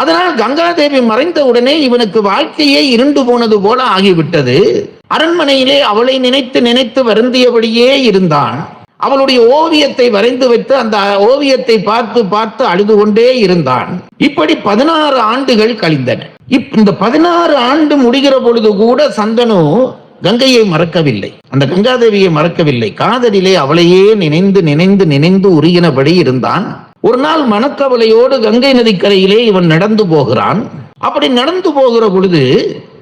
அதனால் கங்காதேவி மறைந்த உடனே இவனுக்கு வாழ்க்கையே இருண்டு போனது போல ஆகிவிட்டது. அரண்மனையிலே அவளை நினைத்து நினைத்து வருந்தியபடியே இருந்தான். அவளுடைய ஓவியத்தை வரைந்து வைத்து அந்த ஓவியத்தை பார்த்து பார்த்து அழுது கொண்டே இருந்தான். இப்படி பதினாறு ஆண்டுகள் கழிந்தன. இப் இந்த பதினாறு ஆண்டு முடிகிற பொழுது கூட சந்தனு கங்கையை மறக்கவில்லை. அந்த கங்காதேவியை மறக்கவில்லை. காதலிலே அவளையே நினைந்து நினைந்து நினைந்து உருகினபடி இருந்தான். ஒரு நாள் மனக்கவலையோடு கங்கை நதிக்கரையிலே இவன் நடந்து போகிறான். அப்படி நடந்து போகிற பொழுது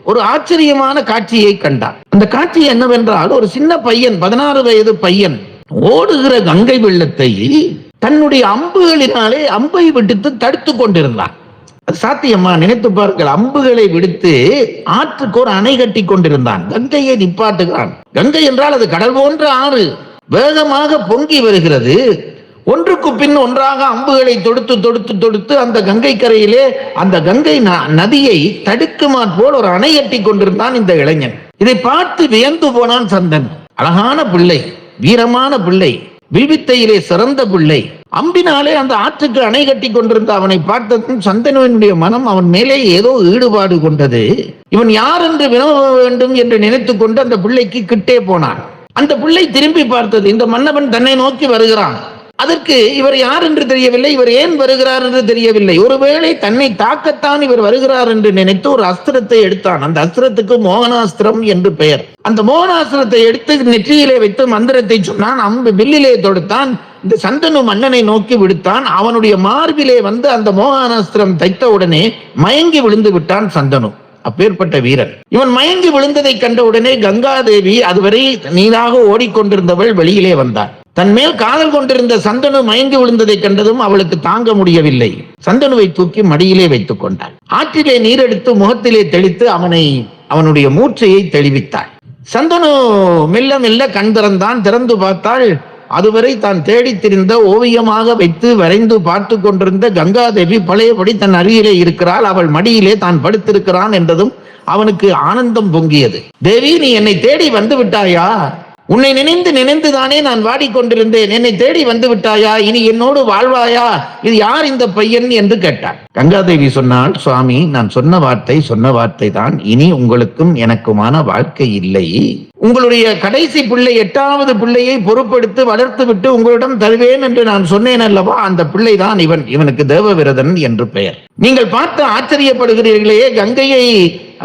ஒரு ஆச்சரியமான காட்சியை கண்டான். அந்த காட்சி என்னவென்றால் ஒரு சின்ன பையன் பதினாறு வயது பையன் ஓடுகிற கங்கை வெள்ளத்தை தன்னுடைய அம்புகளினாலே அம்பை விடுத்து தடுத்து கொண்டிருந்தான். அது சாத்தியமா? நினைத்து பாருங்கள் அம்புகளை விடுத்து ஆற்றுக்கு ஒரு அணை கட்டி கொண்டிருந்தான். கங்கையை நிப்பாட்டுகிறான். கங்கை என்றால் அது கடல் போன்ற ஆறு. வேகமாக பொங்கி வருகிறது. ஒன்றுக்கு பின் ஒன்றாக அம்புகளை தொடுத்து தொடுத்து தொடுத்து அந்த கங்கை கரையிலே அந்த கங்கை ந- நதியை தடுக்குமாற் போல் ஒரு அணை கட்டி கொண்டிருந்தான் இந்த இளைஞன். இதை பார்த்து வியந்து போனான் சந்தன். அழகான பிள்ளை வீரமான பிள்ளை வில்வித்தையிலே சிறந்த பிள்ளை. அம்பினாலே அந்த ஆற்றுக்கு அணை கட்டி கொண்டிருந்த அவனை பார்த்ததும் சந்தனுவனுடைய மனம் அவன் மேலே ஏதோ ஈடுபாடு கொண்டது. இவன் யார் என்று வினவ வேண்டும் என்று நினைத்து கொண்டு அந்த பிள்ளைக்கு கிட்டே போனான். அந்த பிள்ளை திரும்பி பார்த்தது இந்த மன்னவன் தன்னை நோக்கி வருகிறான். அதற்கு இவர் யார் என்று தெரியவில்லை. இவர் ஏன் வருகிறார் என்று தெரியவில்லை. ஒருவேளை தன்னை தாக்கத்தான் இவர் வருகிறார் என்று நினைத்து ஒரு அஸ்திரத்தை எடுத்தான். அந்த அஸ்திரத்துக்கு மோகனாஸ்திரம் என்று பெயர். அந்த மோகனாஸ்திரத்தை எடுத்து நெற்றியிலே வைத்து மந்திரத்தை சொன்னான். அம்பு வில்லிலே தொடுத்தான். இந்த சந்தனு மன்னனை நோக்கி விடுத்தான். அவனுடைய மார்பிலே வந்து அந்த மோகனாஸ்திரம் தைத்த உடனே மயங்கி விழுந்து விட்டான் சந்தனு. அப்பேற்பட்ட வீரன். இவன் மயங்கி விழுந்ததை கண்ட உடனே கங்காதேவி அதுவரை நீராக ஓடிக்கொண்டிருந்தவள் வெளியிலே வந்தாள் தன் மேல் காதல் கொண்டிருந்த சந்தனு மயங்கி விழுந்ததை கண்டதும் அவளுக்கு தாங்க முடியவில்லை. சந்தனுவை தூக்கி மடியிலே வைத்துக் கொண்டாள். ஆற்றிலே நீரெடுத்து முகத்திலே தெளித்து அவனை அவனுடைய மூச்சையை தெளிவித்தாள். சந்தனு மெல்ல மெல்ல கண் திறந்தான். திறந்து பார்த்தாள் அதுவரை தான் தேடித் திரிந்த ஓவியமாக வைத்து வரைந்து பார்த்து கொண்டிருந்த கங்காதேவி பழையபடி தன் அருகிலே இருக்கிறாள். அவள் மடியிலே தான் படுத்திருக்கிறான் என்றதும் அவனுக்கு ஆனந்தம் பொங்கியது. தேவி நீ என்னை தேடி வந்து விட்டாயா? உன்னை நினைந்து நினைந்துதானே நான் வாடிக்கொண்டிருந்தேன். என்னை தேடி வந்து விட்டாயா இனி என்னோடு வாழ்வாயா? இது யார் இந்த பையன் என்று கேட்டார் கங்காதேவி சொன்னால் சுவாமி நான் சொன்ன வார்த்தை சொன்ன வார்த்தை தான் இனி உங்களுக்கும் எனக்குமான வாழ்க்கை இல்லை. உங்களுடைய கடைசி பிள்ளை எட்டாவது பிள்ளையை பொறுப்படுத்தி வளர்த்து விட்டு உங்களிடம் தருவேன் என்று நான் சொன்னேன் அல்லவா? அந்த பிள்ளை தான் இவன். இவனுக்கு தேவவிரதன் என்று பெயர். நீங்கள் பார்த்து ஆச்சரியப்படுகிறீர்களே கங்கையை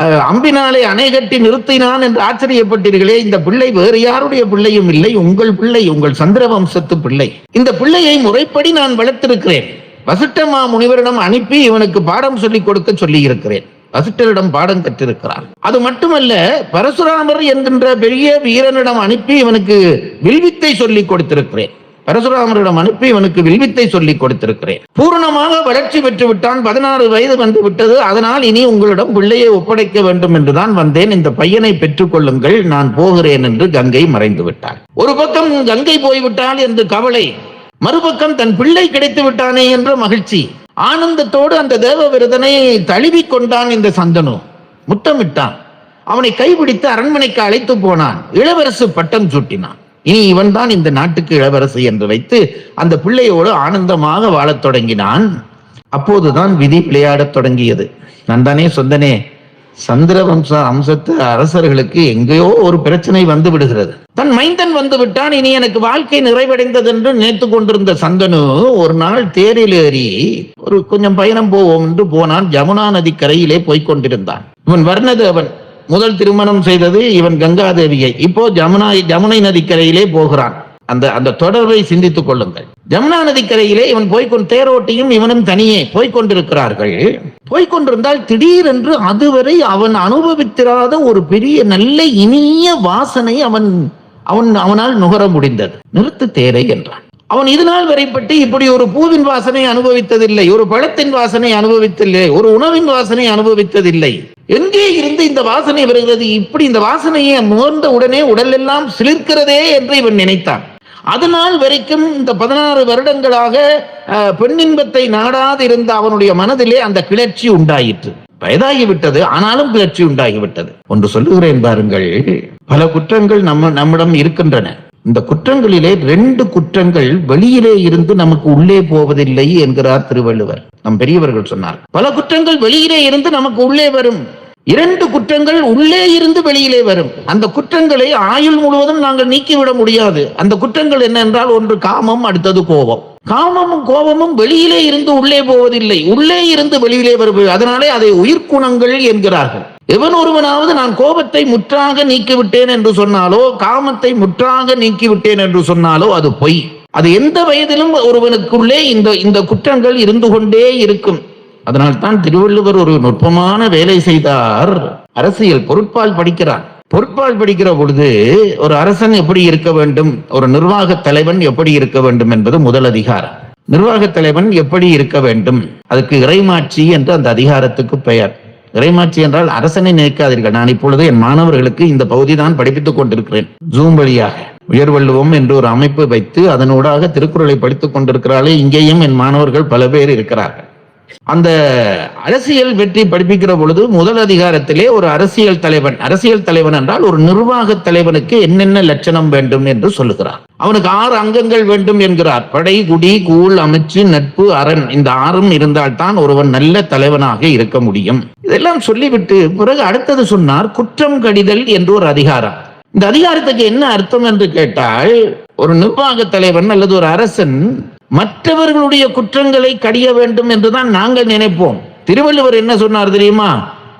அம்பினாலே அணை கட்டி நிறுத்தினான் என்று ஆச்சரியப்பட்டீர்களே இந்த பிள்ளை வேறு யாருடைய பிள்ளையும் இல்லை உங்கள் பிள்ளை உங்கள் சந்திரவம்சத்து பிள்ளை. இந்த பிள்ளையை முறைப்படி நான் வளர்த்திருக்கிறேன். வசிட்டமா முனிவரிடம் அனுப்பி இவனுக்கு பாடம் சொல்லிக் கொடுக்க சொல்லி இருக்கிறேன் வசிட்டரிடம் பாடம் கற்றிருக்கிறார். அது மட்டுமல்ல பரசுராமர் என்கின்ற பெரிய வீரனிடம் அனுப்பி இவனுக்கு வில்வித்தை சொல்லிக் கொடுத்திருக்கிறேன். பரசுராமரிடம் அனுப்பி இவனுக்கு வில்வித்தை சொல்லி கொடுத்திருக்கிறேன். பூரணமாக வளர்ச்சி பெற்று விட்டான் பதினாறு வயது வந்து விட்டது. அதனால் இனி உங்களிடம் பிள்ளையை ஒப்படைக்க வேண்டும் என்றுதான் வந்தேன். இந்த பையனை பெற்றுக் கொள்ளுங்கள். நான் போகிறேன் என்று கங்கை மறைந்து விட்டார் ஒரு பக்கம் கங்கை போய்விட்டாள் என்று கவலை. மறுபக்கம் தன் பிள்ளை கிடைத்து விட்டானே என்ற மகிழ்ச்சி. ஆனந்தத்தோடு அந்த தேவ விருதனை தழுவிக் கொண்டான் இந்த சந்தனு. முத்தமிட்டான். அவனை கைபிடித்து அரண்மனைக்கு அழைத்து போனான். இளவரசு பட்டம் சூட்டினான். இனி இவன் தான் இந்த நாட்டுக்கு இளவரசு என்று வைத்து அந்த பிள்ளையோடு ஆனந்தமாக வாழத் தொடங்கினான். அப்போதுதான் விதி விளையாடத் தொடங்கியது. நான் தானே சொந்தனே சந்திரவம்ச அம்சத்து அரசர்களுக்கு எங்கேயோ ஒரு பிரச்சனை வந்து விடுகிறது. தன் மைந்தன் வந்து விட்டான். இனி எனக்கு வாழ்க்கை நிறைவடைந்தது என்று நினைத்து கொண்டிருந்த சந்தனு ஒரு நாள் தேரில் ஏறி ஒரு கொஞ்சம் பயணம் போவோம் என்று போனான். ஜமுனா நதி கரையிலே போய்க் கொண்டிருந்தான். இவன் வர்ணதேவன் முதல் திருமணம் செய்தது இவன் கங்காதேவியை. இப்போ ஜமுனா ஜமுனை நதிக்கரையிலே போகிறான். அந்த அந்த தொடர்பை சிந்தித்துக் கொள்ளுங்கள். ஜமுனா நதிக்கரையிலே இவன் போய்க்கொண்டு தேரோட்டியும் இவனும் தனியே போய்கொண்டிருக்கிறார்கள். போய்கொண்டிருந்தால் திடீரென்று அதுவரை அவன் அனுபவித்திராத ஒரு பெரிய நல்ல இனிய வாசனை அவன் அவன் அவனால் நுகர முடிந்தது. நிறுத்து தேரை என்றான். அவன் இது நாள் வரைப்பட்டு இப்படி ஒரு பூவின் வாசனை அனுபவித்ததில்லை ஒரு பழத்தின் வாசனை அனுபவித்ததில்லை ஒரு உணவின் வாசனை அனுபவித்ததில்லை. எங்கே இருந்து இந்த வாசனை வருகிறது? இப்படி இந்த வாசனையை முகர்ந்த உடனே உடல் எல்லாம் சிலிர்க்கிறதே என்று இவன் நினைத்தான். அதனால் வரைக்கும் இந்த பதினாறு வருடங்களாக அஹ், பெண்ணின்பத்தை நாடாதிருந்த அவனுடைய மனதிலே அந்த கிளர்ச்சி உண்டாயிற்று. வயதாகிவிட்டது ஆனாலும் கிளர்ச்சி உண்டாகிவிட்டது. ஒன்று சொல்லுகிறேன் பாருங்கள் பல குற்றங்கள் நம்ம நம்மிடம் இருக்கின்றன. இந்த குற்றங்களிலே ரெண்டு குற்றங்கள் வெளியிலே இருந்து நமக்கு உள்ளே போவதில்லை என்கிறார் திருவள்ளுவர். நம் பெரியவர்கள் சொன்னார். பல குற்றங்கள் வெளியிலே இருந்து நமக்கு உள்ளே வரும். இரண்டு குற்றங்கள் உள்ளே இருந்து வெளியிலே வரும். அந்த குற்றங்களை ஆயுள் முழுவதும் நாங்கள் நீக்கிவிட முடியாது. அந்த குற்றங்கள் என்ன என்றால் ஒன்று காமம் அடுத்தது கோபம். காமமும் கோபமும் வெளியிலே இருந்து உள்ளே போவதில்லை. உள்ளே இருந்து வெளியிலே வருவது. அதனாலே அதை உயிர்குணங்கள் என்கிறார்கள். எவன் ஒருவனாவது நான் கோபத்தை முற்றாக நீக்கிவிட்டேன் என்று சொன்னாலோ காமத்தை முற்றாக நீக்கிவிட்டேன் என்று சொன்னாலோ அது பொய். அது எந்த வயதிலும் ஒருவனுக்குள்ளே இந்த இந்த குற்றங்கள் இருந்து கொண்டே இருக்கும். அதனால் தான் திருவள்ளுவர் ஒரு நுட்பமான வேலை செய்தார். அரசியல் பொருட்பால் படிக்கிறார். பொருட்பால் படிக்கிற பொழுது ஒரு அரசன் எப்படி இருக்க வேண்டும்? ஒரு நிர்வாக தலைவன் எப்படி இருக்க வேண்டும் என்பது முதல் அதிகாரம். நிர்வாக தலைவன் எப்படி இருக்க வேண்டும்? அதுக்கு இறைமாட்சி என்று அந்த அதிகாரத்துக்கு பெயர். இறைமாட்சி என்றால் அரசனை நினைக்காதீர்கள். நான் இப்பொழுது என் மாணவர்களுக்கு இந்த பகுதி தான் படிப்பித்துக் கொண்டிருக்கிறேன். ஜூம் வழியாக உயர்வள்ளுவம் என்று ஒரு அமைப்பு வைத்து அதனூடாக திருக்குறளை படித்துக் கொண்டிருக்கிறாளே இங்கேயும் என் மாணவர்கள் பல பேர் இருக்கிறார்கள். அந்த அரசியல் வெற்றி படிப்பிக்கிற பொழுது முதல் அதிகாரத்திலே ஒரு அரசியல் தலைவன் அரசியல் தலைவன் என்றால் ஒரு நிர்வாக தலைவனுக்கு என்னென்ன லட்சணம் வேண்டும் என்று சொல்லுகிறார். அவனுக்கு ஆறு அங்கங்கள் வேண்டும் என்கிறார். படை குடி கூழ் அமைச்சு நட்பு அரண் இந்த ஆறும் இருந்தால்தான் ஒருவன் நல்ல தலைவனாக இருக்க முடியும். இதெல்லாம் சொல்லிவிட்டு பிறகு அடுத்தது சொன்னார் குற்றம் கடிதல் என்று ஒரு அதிகாரம். இந்த அதிகாரத்துக்கு என்ன அர்த்தம் என்று கேட்டால் ஒரு நிர்வாக தலைவன் அல்லது ஒரு அரசன் மற்றவர்களுடைய குற்றங்களை கடிய வேண்டும் என்றுதான் நாங்கள் நினைப்போம். திருவள்ளுவர் என்ன சொன்னார் தெரியுமா?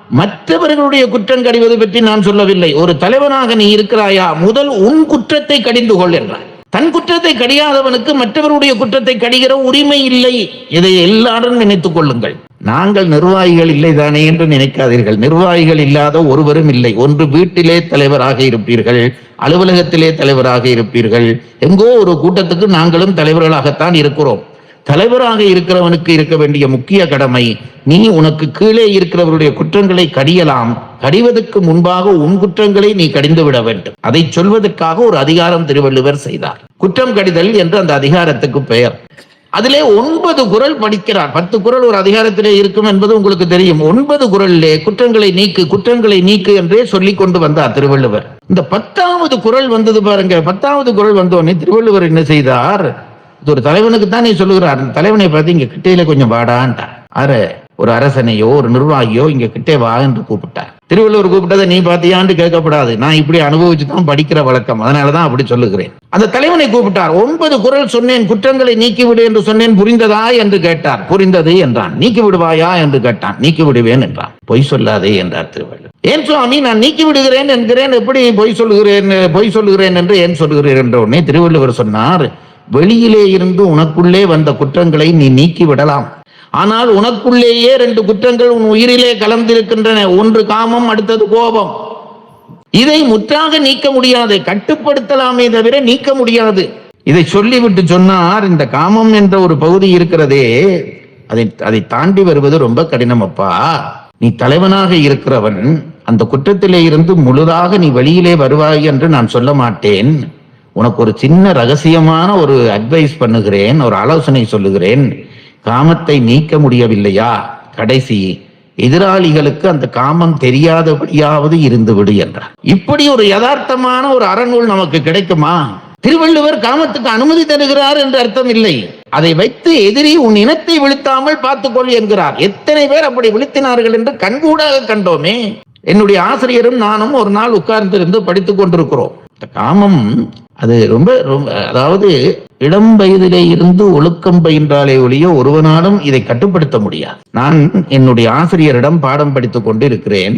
மற்றவர்களுடைய குற்றம் கடிவது பற்றி நான் சொல்லவில்லை. ஒரு தலைவனாக நீ இருக்கிறாயா? முதல் உன் குற்றத்தை கடிந்து கொள் என்றார். தன் குற்றத்தை கடியாதவனுக்கு மற்றவருடைய குற்றத்தை கடிகிற உரிமை இல்லை. இதை எல்லாரும் நினைத்துக் கொள்ளுங்கள். நாங்கள் நிர்வாகிகள் இல்லை தானே என்று நினைக்காதீர்கள். நிர்வாகிகள் இல்லாத ஒருவரும் இல்லை. ஒன்று வீட்டிலே தலைவராக இருப்பீர்கள். அலுவலகத்திலே தலைவராக இருப்பீர்கள். எங்கோ ஒரு கூட்டத்துக்கு நாங்களும் தலைவர்களாகத்தான் இருக்கிறோம். தலைவராக இருக்கிறவனுக்கு இருக்க வேண்டிய முக்கிய கடமை நீ உனக்கு கீழே இருக்கிறவருடைய குற்றங்களை கடியலாம். கடிவதற்கு முன்பாக உன் குற்றங்களை நீ கடிந்து விட வேண்டும். அதை சொல்வதற்காக ஒரு அதிகாரம் திருவள்ளுவர் செய்தார். குற்றம் கடிதல் என்று அந்த அதிகாரத்துக்கு பெயர். அதிலே ஒன்பது குரல் படிக்கிறார். பத்து குரல் ஒரு அதிகாரத்திலே இருக்கும் என்பது உங்களுக்கு தெரியும். ஒன்பது குரலிலே குற்றங்களை நீக்கு குற்றங்களை நீக்கு என்றே சொல்லிக் கொண்டு வந்தார் திருவள்ளுவர். இந்த பத்தாவது குரல் வந்தது பாருங்க. பத்தாவது குரல் வந்தோடனே திருவள்ளுவர் என்ன செய்தார்? இது ஒரு தலைவனுக்கு தான் நீ சொல்லுகிறார். அந்த தலைவனை பார்த்து இங்க கிட்டையில கொஞ்சம் வாடான்ட்டார். அரு ஒரு அரசனையோ ஒரு நிர்வாகியோ இங்க கிட்டே வா என்று கூப்பிட்டார். திருவள்ளுவர் கூப்பிட்டதை நீ பார்த்தியான்னு கேட்கப்படாது. நான் இப்படி அனுபவிச்சு தான் படிக்கிற வழக்கம். அதனாலதான் அப்படி சொல்லுகிறேன். அந்த தலைவனை கூப்பிட்டார். ஒன்பது குரல் சொன்னேன் குற்றங்களை நீக்கிவிடு என்று சொன்னேன் புரிந்ததா என்று கேட்டார். புரிந்தது என்றான். நீக்கி விடுவாயா என்று கேட்டான். நீக்கி விடுவேன் என்றான். பொய் சொல்லாதே என்றார் திருவள்ளுவர். ஏன் சுவாமி நான் நீக்கி விடுகிறேன் என்கிறேன் எப்படி பொய் சொல்லுகிறேன் பொய் சொல்லுகிறேன் என்று ஏன் சொல்லுகிறேன் என்ற உடனே திருவள்ளுவர் சொன்னார் வெளியிலே இருந்து உனக்குள்ளே வந்த குற்றங்களை நீ நீக்கி விடலாம் ஆனால் உனக்குள்ளேயே ரெண்டு குற்றங்கள் உன் உயிரிலே கலந்திருக்கின்றன. ஒன்று காமம் அடுத்தது கோபம். இதை முற்றாக நீக்க முடியாது. கட்டுப்படுத்தலாமே தவிர நீக்க முடியாது. இதை சொல்லிவிட்டு சொன்னார் இந்த காமம் என்ற ஒரு பகுதி இருக்கிறதே அதை அதை தாண்டி வருவது ரொம்ப கடினம் அப்பா. நீ தலைவனாக இருக்கிறவன் அந்த குற்றத்திலே இருந்து முழுதாக நீ வெளியிலே வருவாய் என்று நான் சொல்ல மாட்டேன். உனக்கு ஒரு சின்ன ரகசியமான ஒரு அட்வைஸ் பண்ணுகிறேன் ஒரு ஆலோசனை சொல்லுகிறேன். காமத்தை நீக்க முடியவில்லையா? கடைசி எதிராளிகளுக்கு அந்த காமம் தெரியாதபடியாவது இருந்து விடு என்றார். இப்படி ஒரு யதார்த்தமான ஒரு அறநூல் நமக்கு கிடைக்குமா? திருவள்ளுவர் காமத்துக்கு அனுமதி தருகிறார் என்று அர்த்தம் இல்லை. அதை வைத்து எதிரி உன் இனத்தை விழுத்தாமல் பார்த்துக்கொள் என்கிறார். எத்தனை பேர் அப்படி விழுத்தினார்கள் என்று கண்கூடாக கண்டோமே. என்னுடைய ஆசிரியரும் நானும் ஒரு நாள் உட்கார்ந்திருந்து படித்துக் கொண்டிருக்கிறோம். இந்த காமம் அது ரொம்ப ரொம்ப அதாவது இளம் வயதிலே இருந்து ஒழுக்கம் பயின்றாலே ஒழிய ஒருவனாலும் இதை கட்டுப்படுத்த முடியாது. நான் என்னுடைய ஆசிரியரிடம் பாடம் படித்துக் கொண்டு இருக்கிறேன்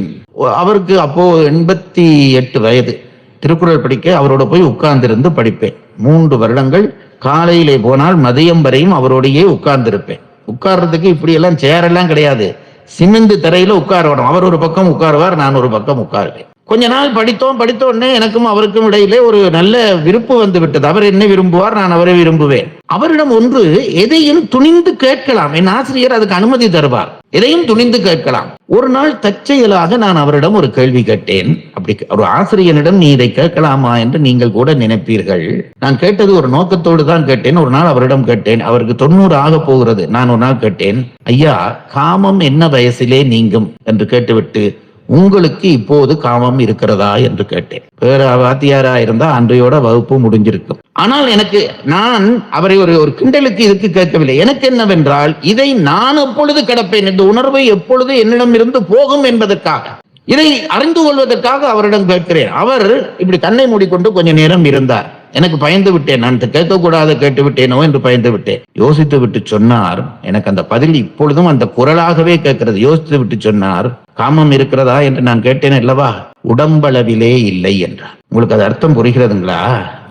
அவருக்கு அப்போ எண்பத்தி எட்டு வயது. திருக்குறள் படிக்க அவரோட போய் உட்கார்ந்திருந்து படிப்பேன். மூன்று வருடங்கள் காலையிலே போனால் மதியம் வரையும் அவரோடையே உட்கார்ந்திருப்பேன். உட்கார்றதுக்கு இப்படி எல்லாம் சேரெல்லாம் கிடையாது. சிமெண்ட் தரையில உட்காரணும். அவர் ஒரு பக்கம் உட்காருவார் நான் ஒரு பக்கம் உட்காருவேன். கொஞ்ச நாள் படித்தோம் படித்த உடனே எனக்கும் அவருக்கும் இடையிலே ஒரு நல்ல விருப்பு வந்து விட்டது. அவர் என்ன விரும்புவார் நான் அவரை விரும்புவேன். அவரிடம் ஒன்று எதையும் துணிந்து கேட்கலாம். என் ஆசிரியர் அதுக்கு அனுமதி தருவார். எதையும் துணிந்து கேட்கலாம். ஒரு நாள் தற்செயலாக நான் அவரிடம் ஒரு கேள்வி கேட்டேன். அப்படி ஒரு ஆசிரியனிடம் நீ இதை கேட்கலாமா? என்று நீங்கள் கூட நினைப்பீர்கள். நான் கேட்டது ஒரு நோக்கத்தோடு தான் கேட்டேன். ஒரு நாள் அவரிடம் கேட்டேன். அவருக்கு தொண்ணூறு ஆக போகிறது. நான் ஒரு நாள் கேட்டேன். ஐயா காமம் என்ன வயசிலே நீங்கும்? என்று கேட்டுவிட்டு உங்களுக்கு இப்போது காமம் இருக்கிறதா என்று கேட்டேன். வேற வாத்தியாரா இருந்தா அன்றையோட வகுப்பு முடிஞ்சிருக்கும். ஆனால் எனக்கு நான் அவரை ஒரு ஒரு கிண்டலுக்கு இதுக்கு கேட்கவில்லை. எனக்கு என்னவென்றால் இதை நான் எப்பொழுது கிடப்பேன் இந்த உணர்வை எப்பொழுது என்னிடம் இருந்து போகும் என்பதற்காக. இதை அறிந்து கொள்வதற்காக அவரிடம் கேட்கிறேன். அவர் இப்படி கண்ணை மூடிக்கொண்டு கொஞ்ச நேரம் இருந்தார். எனக்கு பயந்து விட்டேன். நான் கேட்கக்கூடாது கேட்டு விட்டேனோ என்று பயந்து விட்டேன். யோசித்து விட்டு சொன்னார். எனக்கு அந்த பதில் இப்பொழுதும் அந்த குரலாகவே கேட்கிறது. யோசித்து விட்டு சொன்னார் காமம் இருக்கிறதா என்று நான் கேட்டேன் அல்லவா? உடம்பளவிலே இல்லை என்றார் உங்களுக்கு அது அர்த்தம் புரிகிறதுங்களா?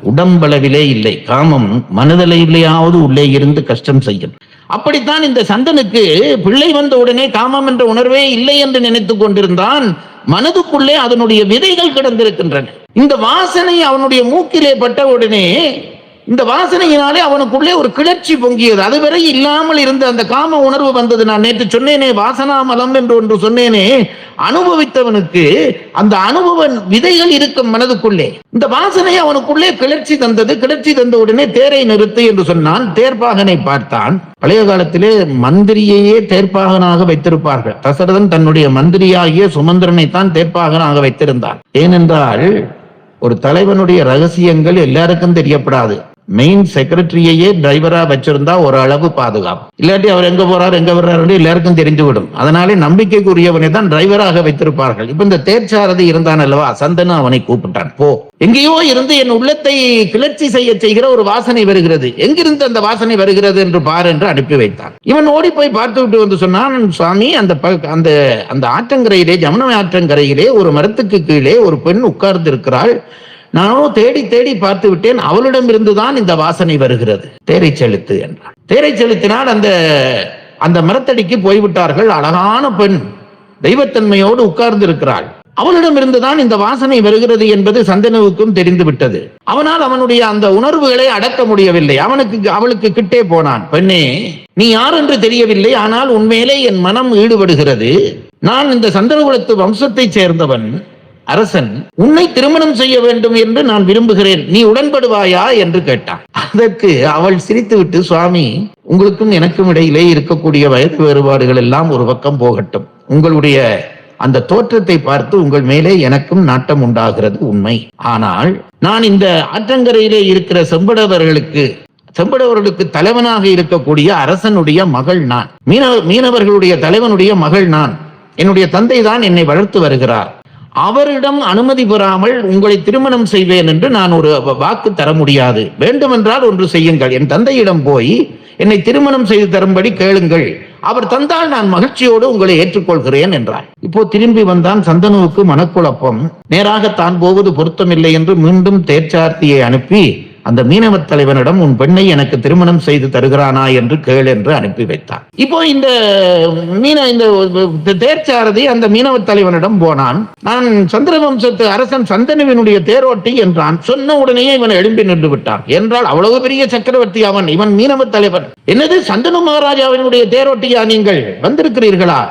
உடம்பளவிலே இல்லை. காமம் மனதளவிலேயாவது உள்ளே இருந்து கஷ்டம் செய்யும். அப்படித்தான் இந்த சந்தனுக்கு பிள்ளை வந்த உடனே காமம் என்ற உணர்வே இல்லை என்று நினைத்துக் கொண்டிருந்தான். மனதுக்குள்ளே அதனுடைய விதைகள் கிடந்திருக்கின்றன. இந்த வாசனை அவனுடைய மூக்கிலே பட்ட உடனே இந்த வாசனையினாலே அவனுக்குள்ளே ஒரு கிளர்ச்சி பொங்கியது. அதுவரை இல்லாமல் இருந்த அந்த காம உணர்வு வந்தது. நான் நேற்று சொன்னேனே வாசனாமலம் என்று ஒன்று சொன்னேனே அனுபவித்தவனுக்கு அந்த அனுபவ விதைகள் இருக்கும் மனதுக்குள்ளே. இந்த வாசனை அவனுக்குள்ளே கிளர்ச்சி தந்தது. கிளர்ச்சி தந்த உடனே தேரை நிறுத்து என்று சொன்னான். தேர்ப்பாகனை பார்த்தான். பழைய காலத்திலே மந்திரியையே தேர்ப்பாகனாக வைத்திருப்பார்கள். தசரதன் தன்னுடைய மந்திரியாகிய சுமந்திரனை தான் தேர்ப்பாகனாக வைத்திருந்தான். ஏனென்றால் ஒரு தலைவனுடைய ரகசியங்கள் எல்லாருக்கும் தெரியப்படாது. மெயின் செக்ரட்டரியையே டிரைவரா வச்சிருந்தா ஒரு அளவு பாதுகாப்பு. இல்லாட்டி அவர் எங்க போறாரு எங்க வர்றாரு எல்லாருக்கும் தெரிந்துவிடும் அதனாலே நம்பிக்கைக்குரியவனை தான் டிரைவராக வைத்திருப்பார்கள். இப்ப இந்த தேர்ச்சாரதி இருந்தான் அல்லவா? சந்தனு அவனை கூப்பிட்டான். போ. எங்கேயோ இருந்து என் உள்ளத்தை கிளர்ச்சி செய்ய செய்கிற ஒரு வாசனை வருகிறது. எங்கிருந்து அந்த வாசனை வருகிறது என்று பார் என்று அனுப்பி வைத்தான். இவன் ஓடி போய் பார்த்து விட்டு வந்து சொன்னான் சுவாமி அந்த ப- அந்த அந்த ஆற்றங்கரையிலே ஜமுனை ஆற்றங்கரையிலே ஒரு மரத்துக்கு கீழே ஒரு பெண் உட்கார்ந்து இருக்கிறாள் நானும் தேடி தேடி பார்த்து விட்டேன். அவளிடம் இருந்துதான் இந்த வாசனை வருகிறது. தேரை செலுத்து என்றான். தேரை செலுத்தினால் அந்த அந்த மரத்தடிக்கு போய்விட்டார்கள். அழகான பெண் தெய்வத்தன்மையோடு உட்கார்ந்து இருக்கிறாள் அவளிடம் இருந்துதான் இந்த வாசனை வருகிறது என்பது சந்தனுவுக்கும் தெரிந்து விட்டது அவனால் அவனுடைய அந்த உணர்வுகளை அடக்க முடியவில்லை. அவனுக்கு அவளுக்கு கிட்டே போனான். பெண்ணே நீ யார் என்று தெரியவில்லை. ஆனால் உண்மையிலே என் மனம் ஈடுபடுகிறது. நான் இந்த சந்திரகுலத்து வம்சத்தைச் சேர்ந்தவன். அரசன் உன்னை திருமணம் செய்ய வேண்டும் என்று நான் விரும்புகிறேன். நீ உடன்படுவாயா? என்று கேட்டான். அதற்கு அவள் சிரித்துவிட்டு சுவாமி உங்களுக்கும் எனக்கும் இடையிலே இருக்கக்கூடிய வயது வேறுபாடுகள் எல்லாம் ஒரு பக்கம் போகட்டும். உங்களுடைய அந்த தோற்றத்தை பார்த்து உங்கள் மேலே எனக்கும் நாட்டம் உண்டாகிறது உண்மை. ஆனால் நான் இந்த ஆற்றங்கரையிலே இருக்கிற செம்படவர்களுக்கு செம்படவர்களுக்கு தலைவனாக இருக்கக்கூடிய அரசனுடைய மகள் நான். மீனவ மீனவர்களுடைய தலைவனுடைய மகள் நான். என்னுடைய தந்தை தான் என்னை வளர்த்து வருகிறார். அவரிடம் அனுமதி பெறாமல் உங்களை திருமணம் செய்வேன் என்று நான் ஒரு வாக்கு தர முடியாது. வேண்டுமென்றால் ஒன்று செய்யுங்கள். என் தந்தையிடம் போய் என்னை திருமணம் செய்து தரும்படி கேளுங்கள். அவர் தந்தால் நான் மகிழ்ச்சியோடு உங்களை ஏற்றுக்கொள்கிறேன் என்றார். இப்போ திரும்பி வந்தான் சந்தனுவுக்கு மனக்குழப்பம். நேராக தான் போவது பொருத்தமில்லை என்று மீண்டும் தேர்ச்சார்த்தியை அனுப்பி அந்த மீனவ தலைவனிடம் உன் பெண்ணை எனக்கு திருமணம் செய்து தருகிறானா? என்று கேள் என்று அனுப்பி வைத்தான். இப்போ இந்த மீன இந்த தேர்ச்சாரதி அந்த மீனவ தலைவனிடம் போனான். நான் சந்திரவம்சத்து அரசன் சந்தனுவினுடைய தேரோட்டி என்றான். சொன்ன உடனேயே இவன் எழும்பி நின்று விட்டான். என்றால் அவ்வளவு பெரிய சக்கரவர்த்தி அவன் இவன் மீனவ தலைவன். என்னது? சந்தனு மகாராஜாவினுடைய தேரோட்டியா நீங்கள்? வந்திருக்கிறீர்களா?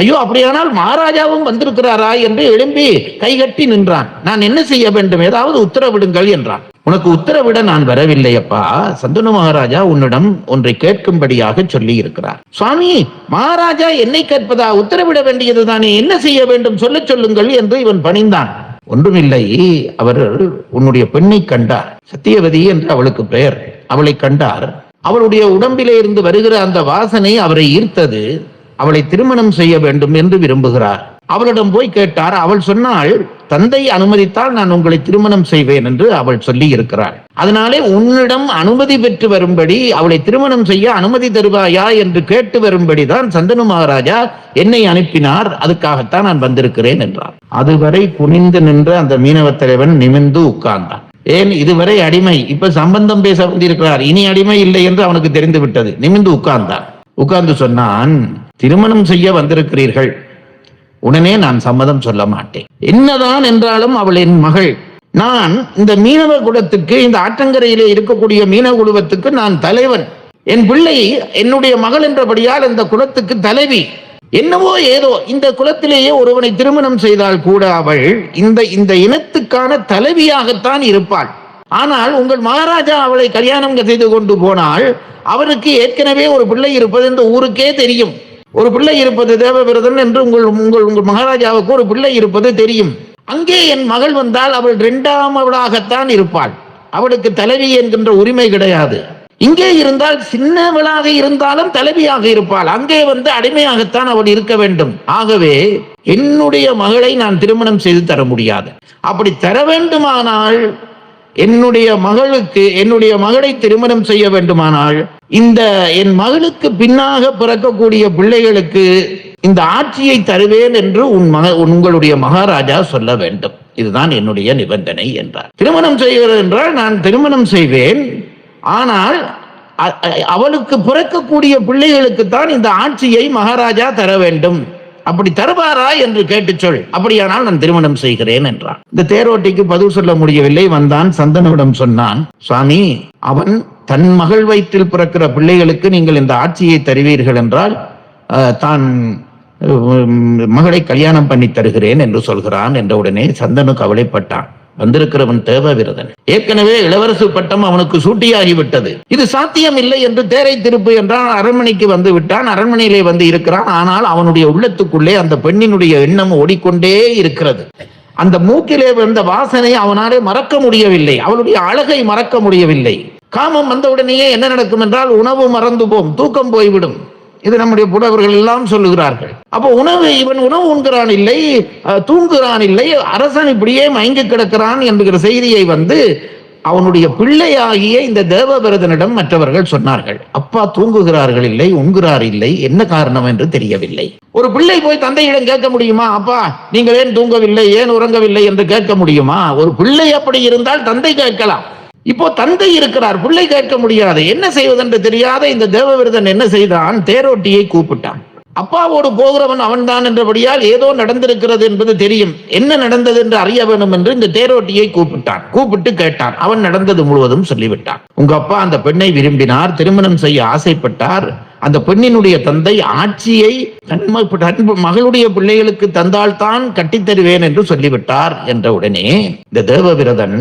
ஐயோ அப்படியானால் மகாராஜாவும் வந்திருக்கிறாரா என்று எழும்பி கைகட்டி நின்றான். நான் என்ன செய்ய வேண்டும்? ஏதாவது உத்தரவிடுங்கள் என்றான். உனக்கு உத்தரவிட நான் வரவில்லை அப்பா சந்தனு மகாராஜா உன்னிடம் ஒன்றை கேட்கும்படியாக சொல்லி இருக்கிறார் சுவாமி மகாராஜா என்னை கேட்பதா? உத்தரவிட வேண்டியதுதானே என்ன செய்ய வேண்டும்? சொல்ல சொல்லுங்கள் என்று இவன் பணிந்தான். ஒன்றுமில்லை. அவர் உன்னுடைய பெண்ணை கண்டார். சத்தியவதி என்று அவளுக்கு பெயர். அவளை கண்டார். அவளுடைய உடம்பிலே இருந்து வருகிற அந்த வாசனை அவரை ஈர்த்தது. அவளை திருமணம் செய்ய வேண்டும் என்று விரும்புகிறார். அவளிடம் போய் கேட்டார் அவள் சொன்னாள் தந்தை அனுமதித்தால் நான் உங்களை திருமணம் செய்வேன் என்று அவள் சொல்லி இருக்கிறாள் அதனாலே உன்னிடம் அனுமதி பெற்று வரும்படி அவளை திருமணம் செய்ய அனுமதி தருவாயா என்று கேட்டு வரும்படிதான் சந்தனு மகாராஜா என்னை அனுப்பினார். அதுக்காகத்தான் நான் வந்திருக்கிறேன் என்றார். அதுவரை குனிந்து நின்ற அந்த மீனவ தலைவன் நிமிர்ந்து உட்கார்ந்தான். ஏன் இதுவரை அடிமை? இப்ப சம்பந்தம் பேச வந்திருக்கிறார். இனி அடிமை இல்லை என்று அவனுக்கு தெரிந்து விட்டது நிமிர்ந்து உட்கார்ந்தான். உட்கார்ந்து சொன்னான் திருமணம் செய்ய வந்திருக்கிறீர்கள். உடனே நான் சம்மதம் சொல்ல மாட்டேன். என்னதான் என்றாலும் அவள் என் மகள். நான் இந்த மீனவ குலத்துக்கு இந்த ஆற்றங்கரையிலே இருக்கக்கூடிய மீனவ குழுவத்துக்கு நான் தலைவன். என் பிள்ளை என்னுடைய மகள் என்றபடியால் இந்த குலத்துக்கு தலைவி. என்னவோ ஏதோ இந்த குலத்திலேயே ஒருவனை திருமணம் செய்தால் கூட அவள் இந்த இந்த இனத்துக்கான தலைவியாகத்தான் இருப்பாள். ஆனால் உங்கள் மகாராஜா அவளை கல்யாணம் செய்து கொண்டு போனால் அவருக்கு ஏற்கனவே ஒரு பிள்ளை இருப்பது இந்த ஊருக்கே தெரியும். ஒரு பிள்ளை இருப்பது தேவவிரதன் என்று உங்கள் உங்கள் உங்கள் மகாராஜாவுக்கு ஒரு பிள்ளை இருப்பது தெரியும். அங்கே என் மகள் வந்தால் அவள் இரண்டாமவளாகத்தான் இருப்பாள். அவளுக்கு தலைவி என்கின்ற உரிமை கிடையாது. இங்கே இருந்தால் சின்னவளாக இருந்தாலும் தலைவியாக இருப்பாள். அங்கே வந்து அடிமையாகத்தான் அவள் இருக்க வேண்டும். ஆகவே என்னுடைய மகளை நான் திருமணம் செய்து தர முடியாது. அப்படி தர வேண்டுமானால் என்னுடைய மகளுக்கு என்னுடைய மகளை திருமணம் செய்ய வேண்டுமானால் இந்த என் மகளுக்கு பின்னாக பிறக்கக்கூடிய பிள்ளைகளுக்கு இந்த ஆட்சியை தருவேன் என்று உன் மக உங்களுடைய மகாராஜா சொல்ல வேண்டும். இதுதான் என்னுடைய நிபந்தனை என்றார். திருமணம் செய்கிறது என்றால் நான் திருமணம் செய்வேன். ஆனால் அவளுக்கு பிறக்கக்கூடிய பிள்ளைகளுக்கு தான் இந்த ஆட்சியை மகாராஜா தர வேண்டும். அப்படி தருவாரா என்று கேட்டு சொல். அப்படியானால் நான் திருமணம் செய்கிறேன் என்றான். இந்த தேரோட்டிக்கு பதில் சொல்ல முடியவில்லை. வந்தான் சந்தனுவிடம் சொன்னான் சுவாமி அவன் தன் மகள் வயிற்றில் பிறக்கிற பிள்ளைகளுக்கு நீங்கள் இந்த ஆட்சியை தருவீர்கள் என்றால் தான் மகளை கல்யாணம் பண்ணி தருகிறேன் என்று சொல்கிறான் என்ற உடனே சந்தனு கவலைப்பட்டான். வந்திருக்கிறவன் தேவவிரதன். ஏற்கனவே இளவரசு பட்டம் அவனுக்கு சூட்டியாகிவிட்டது. இது சாத்தியம் இல்லை என்று தேரை திருப்பு என்றான். அரண்மனைக்கு வந்து விட்டான். அரண்மனையிலே வந்து இருக்கிறான். ஆனால் அவனுடைய உள்ளத்துக்குள்ளே அந்த பெண்ணினுடைய எண்ணம் ஓடிக்கொண்டே இருக்கிறது. அந்த மூக்கிலே வந்த வாசனை அவனாலே மறக்க முடியவில்லை. அவளுடைய அழகை மறக்க முடியவில்லை. காமம் வந்தவுடனேயே என்ன நடக்கும் என்றால் உணவு மறந்து போம் தூக்கம் போய்விடும். இது நம்முடைய புலவர்கள் எல்லாம் சொல்லுகிறார்கள். அப்போ உணவு இவன் உணவு உண்கிறான் இல்லை தூங்குகிறான் இல்லை அரசன் இப்படியே மயங்கி கிடக்கிறான் என்கிற செய்தியை வந்து அவனுடைய பிள்ளையாகிய இந்த தேவபிரதனிடம் மற்றவர்கள் சொன்னார்கள். அப்பா தூங்குகிறார்கள் இல்லை உண்கிறார் இல்லை என்ன காரணம் என்று தெரியவில்லை. ஒரு பிள்ளை போய் தந்தையிடம் கேட்க முடியுமா? அப்பா நீங்கள் ஏன் தூங்கவில்லை ஏன் உறங்கவில்லை என்று கேட்க முடியுமா? ஒரு பிள்ளை அப்படி இருந்தால் தந்தை கேட்கலாம். இப்போ தந்தை இருக்கிறார் பிள்ளை கேட்க முடியாது. என்ன செய்வதென்று தெரியாத இந்த தேவவிரதன் என்ன செய்தான்? தேரோட்டியை கூப்பிட்டான். அப்பாவோடு போகிறவன் அவன்தான் என்றபடியால் ஏதோ நடந்திருக்கிறது என்பது தெரியும். என்ன நடந்தது என்று அறிய வேண்டும் என்று இந்த தேரோட்டியை கூப்பிட்டான். கூப்பிட்டு கேட்டான். அவன் நடந்தது முழுவதும் சொல்லிவிட்டான். உங்க அப்பா அந்த பெண்ணை விரும்பினார் திருமணம் செய்ய ஆசைப்பட்டார். அந்த பெண்ணினுடைய தந்தை ஆட்சியை மகளுடைய பிள்ளைகளுக்கு தந்தால்தான் கட்டித் தருவேன் என்று சொல்லிவிட்டார் என்ற உடனே இந்த தேவவிரதன்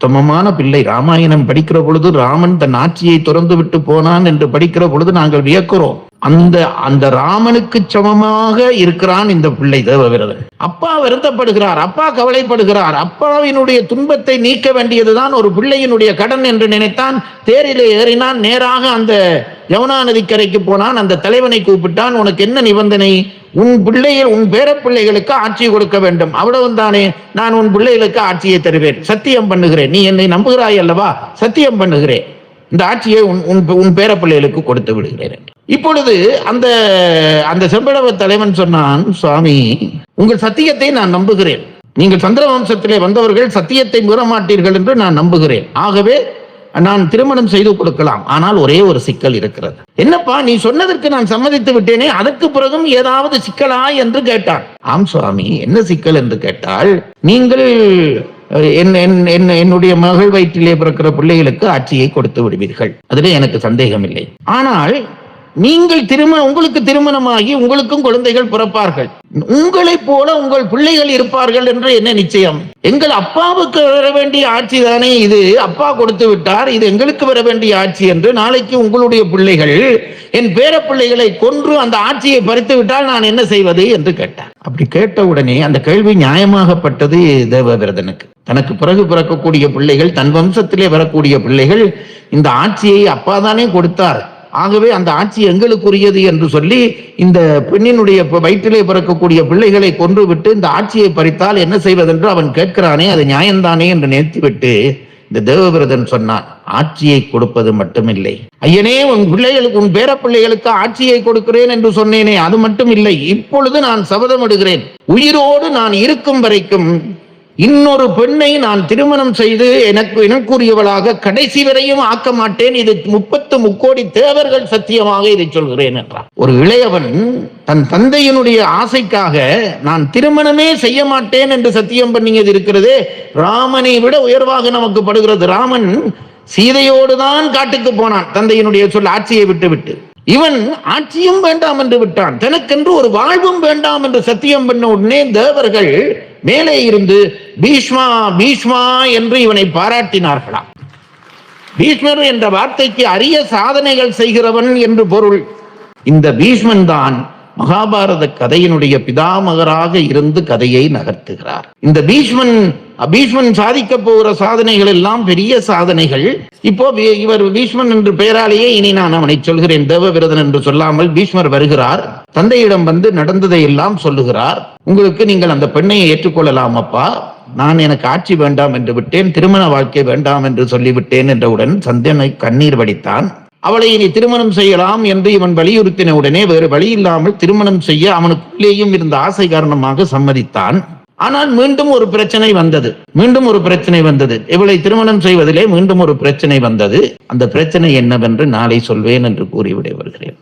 உத்தமமான பிள்ளை ராமாயணம் படிக்கிற பொழுது ராமன் தன் ஆட்சியை துறந்து விட்டு போனான் என்று படிக்கிற பொழுது நாங்கள் வியக்கிறோம். அந்த அந்த ராமனுக்கு சமமாக இருக்கிறான் இந்த பிள்ளை தேவவிரதன். அப்பா வருத்தப்படுகிறார் அப்பா கவலைப்படுகிறார் அப்பாவினுடைய துன்பத்தை நீக்க வேண்டியதுதான் ஒரு பிள்ளையினுடைய கடன் என்று நினைத்தான். தேரிலே ஏறினான் நேராக அந்த யமுனா நதிக்கரைக்கு போனான் அந்த தலைவனை கூப்பிட்டான் உனக்கு என்ன நிபந்தனை? உன் பிள்ளைகள் உன் பேர பிள்ளைகளுக்கு ஆட்சி கொடுக்க வேண்டும். அவ்வளவு தானே நான் உன் பிள்ளைகளுக்கு ஆட்சியை தருவேன். சத்தியம் பண்ணுகிறேன். நீ என்னை நம்புகிறாய் அல்லவா? சத்தியம் பண்ணுகிறேன். இந்த ஆட்சியை உன் உன் உன் பேர பிள்ளைகளுக்கு கொடுத்து விடுகிறேன் இப்பொழுது அந்த அந்த செம்படவ தலைவன் சொன்னான் சுவாமி உங்கள் சத்தியத்தை நான் நம்புகிறேன். நீங்கள் சந்திர வம்சத்திலே வந்தவர்கள் சத்தியத்தை மீற மாட்டீர்கள் என்று நான் நம்புகிறேன். ஆகவே நான் திருமணம் செய்து கொடுக்கலாம். ஆனால் ஒரே ஒரு சிக்கல் இருக்கிறது. என்னப்பா நீ சொன்னதற்கு நான் சம்மதித்து விட்டேனே அதற்கு பிறகும் ஏதாவது சிக்கலா என்று கேட்டான். ஆம் சுவாமி என்ன சிக்கல் என்று கேட்டால் நீங்கள் என்- என்- என்னுடைய மகள் வயிற்றிலே பிறக்கிற பிள்ளைகளுக்கு ஆட்சியை கொடுத்து விடுவீர்கள். அதிலே எனக்கு சந்தேகம் இல்லை ஆனால் நீங்கள் திருமணம் உங்களுக்கு திருமணமாகி உங்களுக்கும் குழந்தைகள் பிறப்பார்கள். உங்களைப் போல உங்கள் பிள்ளைகள் இருப்பார்கள் என்று என்ன நிச்சயம்? எங்கள் அப்பாவுக்கு வர வேண்டிய ஆட்சி தானே இது. அப்பா கொடுத்து விட்டார் இது எங்களுக்கு வர வேண்டிய ஆட்சி என்று நாளைக்கு உங்களுடைய பிள்ளைகள் என் பேர பிள்ளைகளை கொன்று அந்த ஆட்சியை பறித்து விட்டால் நான் என்ன செய்வது என்று கேட்டார். அப்படி கேட்ட உடனே அந்த கேள்வி நியாயமாகப்பட்டது தேவவிரதனுக்கு தனக்கு பிறகு பிறக்கக்கூடிய பிள்ளைகள் தன் வம்சத்திலே வரக்கூடிய பிள்ளைகள் இந்த ஆட்சியை அப்பா தானே கொடுத்தார். ஆகவே அந்த ஆட்சி எங்களுக்குரியது என்று சொல்லி இந்த பெண்ணினுடைய வயிற்றிலே பிறக்கக்கூடிய பிள்ளைகளை கொன்று விட்டு இந்த ஆட்சியை பறித்தால் என்ன செய்வதென்று அவன் கேட்கிறானே அது நியாயம்தானே என்று நிறுத்திவிட்டு இந்த தேவபிரதன் சொன்னான் ஆட்சியை கொடுப்பது மட்டுமில்லை. ஐயனே உன் பிள்ளைகளுக்கு உன் பேர பிள்ளைகளுக்கு ஆட்சியை கொடுக்கிறேன் என்று சொன்னேனே அது மட்டும் இல்லை இப்பொழுது நான் சபதமிடுகிறேன். உயிரோடு நான் இருக்கும் வரைக்கும் இன்னொரு பெண்ணை நான் திருமணம் செய்து எனக்கு எனக்குரியவளாக கடைசி வரையும் ஆக்க மாட்டேன். இது முப்பத்து முக்கோடி தேவர்கள் சத்தியமாக இதை சொல்கிறேன் என்றார் ஒரு இளையவன் தன் தந்தையினுடைய ஆசைக்காக நான் திருமணமே செய்ய மாட்டேன் என்று சத்தியம் பண்ணியது இருக்கிறதே. ராமனை விட உயர்வாக நமக்கு படுகிறது. ராமன் சீதையோடு தான் காட்டுக்கு போனான். தந்தையினுடைய சொல் ஆட்சியை விட்டு விட்டு இவன் ஆட்சியும் வேண்டாம் என்று விட்டான். தனக்கென்று ஒரு வாழ்வும் வேண்டாம் என்று சத்தியம் பண்ண உடனே தேவர்கள் மேலே இருந்து பீஷ்மா பீஷ்மா என்று இவனை பாராட்டினார்களாம். பீஷ்மர் என்ற வார்த்தைக்கு அரிய சாதனைகள் செய்கிறவன் என்று பொருள். இந்த பீஷ்மன் தான் மகாபாரத கதையினுடைய பிதாமகராக இருந்து கதையை நகர்த்துகிறார். இந்த பீஷ்மன் பீஷ்மன் சாதிக்க போகிற சாதனைகள் எல்லாம் பெரிய சாதனைகள். இப்போ இவர் பீஷ்மன் என்று பெயராலேயே இனி நான் அவனை சொல்கிறேன் தேவவிரதன் என்று சொல்லாமல் பீஷ்மர் வருகிறார். தந்தையிடம் வந்து நடந்ததை எல்லாம் சொல்லுகிறார். உங்களுக்கு நீங்கள் அந்த பெண்ணை ஏற்றுக்கொள்ளலாம் அப்பா. நான் எனக்கு ஆட்சி வேண்டாம் என்று விட்டேன் திருமண வாழ்க்கை வேண்டாம் என்று சொல்லிவிட்டேன் என்றவுடன் சந்தனை கண்ணீர் வடித்தான். அவளை இனி திருமணம் செய்யலாம் என்று இவன் வலியுறுத்தின உடனே வேறு வழி இல்லாமல் திருமணம் செய்ய அவனுக்குள்ளேயும் இருந்த ஆசை காரணமாக சம்மதித்தான். ஆனால் மீண்டும் ஒரு பிரச்சனை வந்தது. மீண்டும் ஒரு பிரச்சனை வந்தது. இவளை திருமணம் செய்வதிலே மீண்டும் ஒரு பிரச்சனை வந்தது. அந்த பிரச்சனை என்னவென்று நாளை சொல்வேன் என்று கூறிவிட வருகிறேன்.